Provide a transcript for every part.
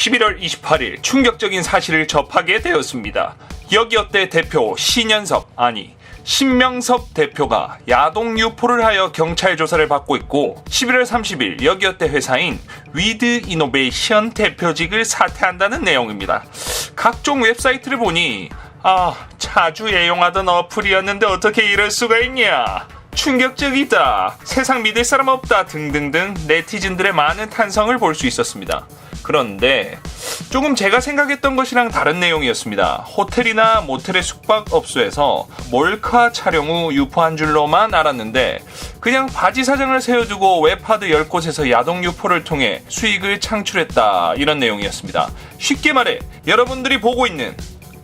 11월 28일 충격적인 사실을 접하게 되었습니다. 여기어때 대표 신현섭 아니 신명섭 대표가 야동 유포를 하여 경찰 조사를 받고 있고 11월 30일 여기어때 회사인 위드 이노베이션 대표직을 사퇴한다는 내용입니다. 각종 웹사이트를 보니 아 자주 애용하던 어플이었는데 어떻게 이럴 수가 있냐 충격적이다 세상 믿을 사람 없다 등등등 네티즌들의 많은 탄성을 볼 수 있었습니다. 그런데 조금 제가 생각했던 것이랑 다른 내용이었습니다. 호텔이나 모텔의 숙박업소에서 몰카 촬영 후 유포한 줄로만 알았는데 그냥 바지 사장을 세워두고 웹하드 10곳에서 야동 유포를 통해 수익을 창출했다 이런 내용이었습니다. 쉽게 말해 여러분들이 보고 있는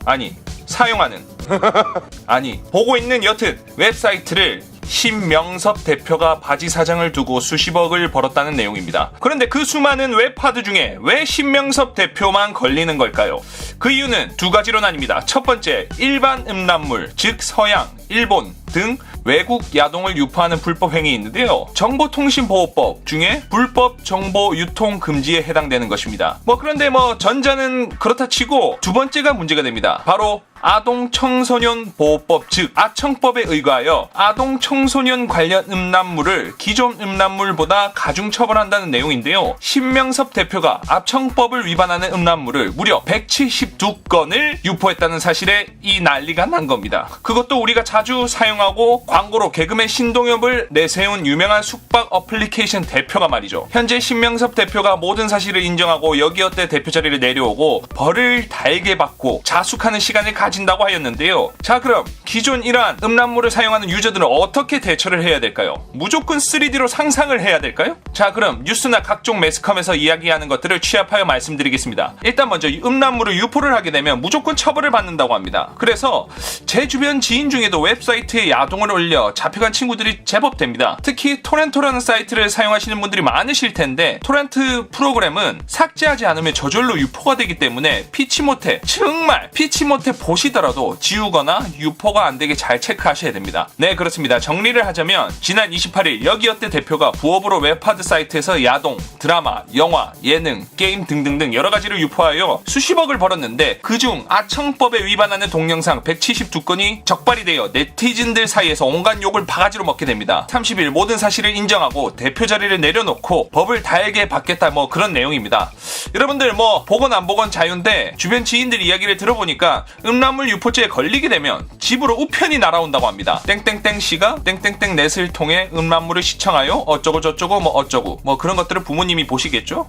아니 사용하는 아니 보고 있는 여튼 웹사이트를 신명섭 대표가 바지 사장을 두고 수십억을 벌었다는 내용입니다. 그런데 그 수많은 웹하드 중에 왜 신명섭 대표만 걸리는 걸까요? 그 이유는 두 가지로 나뉩니다. 첫 번째, 일반 음란물, 즉 서양, 일본 등 외국 야동을 유포하는 불법 행위인데요. 정보통신보호법 중에 불법 정보 유통 금지에 해당되는 것입니다. 뭐 그런데 뭐 전자는 그렇다 치고 두 번째가 문제가 됩니다. 바로 아동 청소년 보호법 즉 아청법에 의거하여 아동 청소년 관련 음란물을 기존 음란물보다 가중 처벌한다는 내용인데요. 신명섭 대표가 아청법을 위반하는 음란물을 무려 172건을 유포했다는 사실에 이 난리가 난 겁니다. 그것도 우리가 자주 사용하고 광고로 개그맨 신동엽을 내세운 유명한 숙박 어플리케이션 대표가 말이죠. 현재 신명섭 대표가 모든 사실을 인정하고 여기어때 대표 자리를 내려오고 벌을 달게 받고 자숙하는 시간을 가 진다고 하였는데요. 자 그럼 기존 이러한 음란물을 사용하는 유저들은 어떻게 대처를 해야 될까요? 무조건 3D로 상상을 해야 될까요? 자 그럼 뉴스나 각종 매스컴에서 이야기하는 것들을 취합하여 말씀드리겠습니다. 일단 먼저 이 음란물을 유포를 하게 되면 무조건 처벌을 받는다고 합니다. 그래서 제 주변 지인 중에도 웹사이트에 야동을 올려 잡혀간 친구들이 제법 됩니다. 특히 토렌토라는 사이트를 사용하시는 분들이 많으실 텐데 토렌트 프로그램은 삭제하지 않으면 저절로 유포가 되기 때문에 피치 못해 정말 피치 못해 보시 더라도 지우거나 유포가 안 되게 잘 체크하셔야 됩니다. 네 그렇습니다. 정리를 하자면 지난 28일 여기어때 대표가 부업으로 웹하드 사이트에서 야동, 드라마, 영화, 예능, 게임 등등등 여러 가지를 유포하여 수십억을 벌었는데 그중 아청법에 위반하는 동영상 172건이 적발이 되어 네티즌들 사이에서 온갖 욕을 바가지로 먹게 됩니다. 30일 모든 사실을 인정하고 대표 자리를 내려놓고 법을 달게 받겠다 뭐 그런 내용입니다. 여러분들 뭐 보건 안 보건 자유인데 주변 지인들 이야기를 들어보니까 음란 물 유포죄에 걸리게 되면 집으로 우편이 날아온다고 합니다. 땡땡땡 씨가 땡땡땡 넷을 통해 음란물을 시청하여 어쩌고 저쩌고 뭐 어쩌고 뭐 그런 것들을 부모님이 보시겠죠?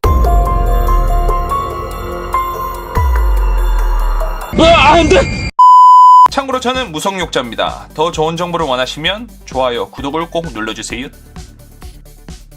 참고로 저는 무성욕자입니다. 더 좋은 정보를 원하시면 좋아요, 구독을 꼭 눌러주세요.